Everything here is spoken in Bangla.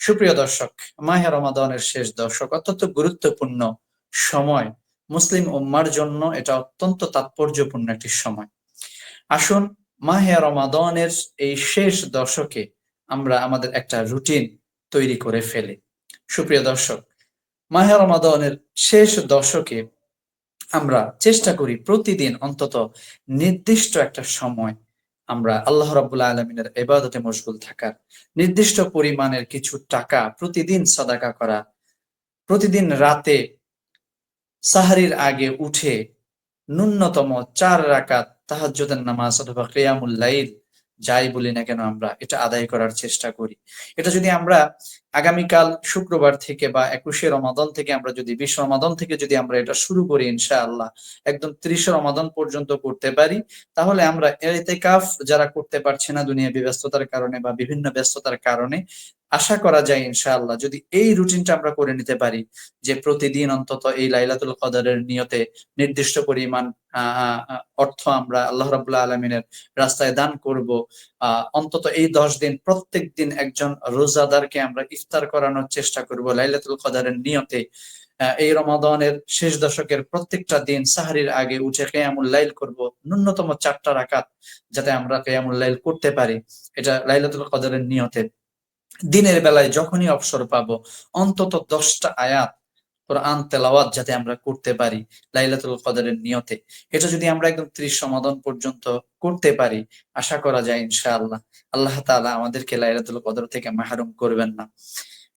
সুপ্রিয় দর্শক, মাহে রমাদানের শেষ দর্শক অত্যন্ত গুরুত্বপূর্ণ সময়। মুসলিম উম্মার জন্য এটা অত্যন্ত তাৎপর্যপূর্ণ একটি সময়। আসুন, মাহে রমাদানের এই শেষ দশকে আমরা আমাদের একটা রুটিন তৈরি করে ফেলি। সুপ্রিয় দর্শক, মাহে রমাদানের শেষ দশকে আমরা চেষ্টা করি প্রতিদিন অন্তত নির্দিষ্ট একটা সময় আমরা আল্লাহ রাবুল্লাহ আলমিনের এবাদতে মশগুল থাকার নির্দিষ্ট পরিমাণের কিছু টাকা প্রতিদিন সদাকা করা, প্রতিদিন রাতে সাহারির আগে উঠে ন্যূনতম চার রাকাত তাহাজ্জুদের নামাজ অথবা কেয়ামুল যাই বলি না কেন আমরা এটা আদায় করার চেষ্টা করি। এটা যদি আমরা আগামীকাল শুক্রবার থেকে বা একুশে রমাদন থেকে আমরা যদি, বিশ রমাদন থেকে যদি আমরা এটা শুরু করি ইনশাআল্লাহ, একদম ত্রিশ রমাদন পর্যন্ত করতে পারি, তাহলে আমরা এতে কাফ যারা করতে পারছে না দুনিয়া ব্যস্ততার কারণে বা বিভিন্ন ব্যস্ততার কারণে আশা করা যায় ইনশাআল্লাহ, যদি এই রুটিনটা আমরা করে নিতে পারি যে প্রতিদিন অন্তত এই লাইলাতুল কদরের নিয়তে নির্দিষ্ট পরিমাণ অর্থ আমরা আল্লাহ রাবুল্লাহ আলমিনের রাস্তায় দান করব অন্তত এই দশ দিন প্রত্যেক দিন একজন রোজাদারকে আমরা ইফতার করানোর চেষ্টা করব লাইলাতুল কদরের নিয়তে। এই রমাদনের শেষ দশকের প্রত্যেকটা দিন সাহারির আগে উঠে কেয়ামুল লাইল করব, ন্যূনতম চারটা রাকাত যাতে আমরা কেয়ামুল লাইল করতে পারি। এটা লাইলাতুল কদরের নিয়তে। দিনের বেলায় যখনই অবসর পাবো, অন্তত দশটা আয়াত কোরআন তেলাওয়াত যাতে আমরা করতে পারি লাইলাতুল কদরের নিয়তে। এটা যদি আমরা একদম ত্রিশ সমাধান পর্যন্ত করতে পারি, আশা করা যায় ইনশাআল্লাহ। আল্লাহ তালা আমাদেরকে লাইলাতুল কদর থেকে মাহরুম করবেন না।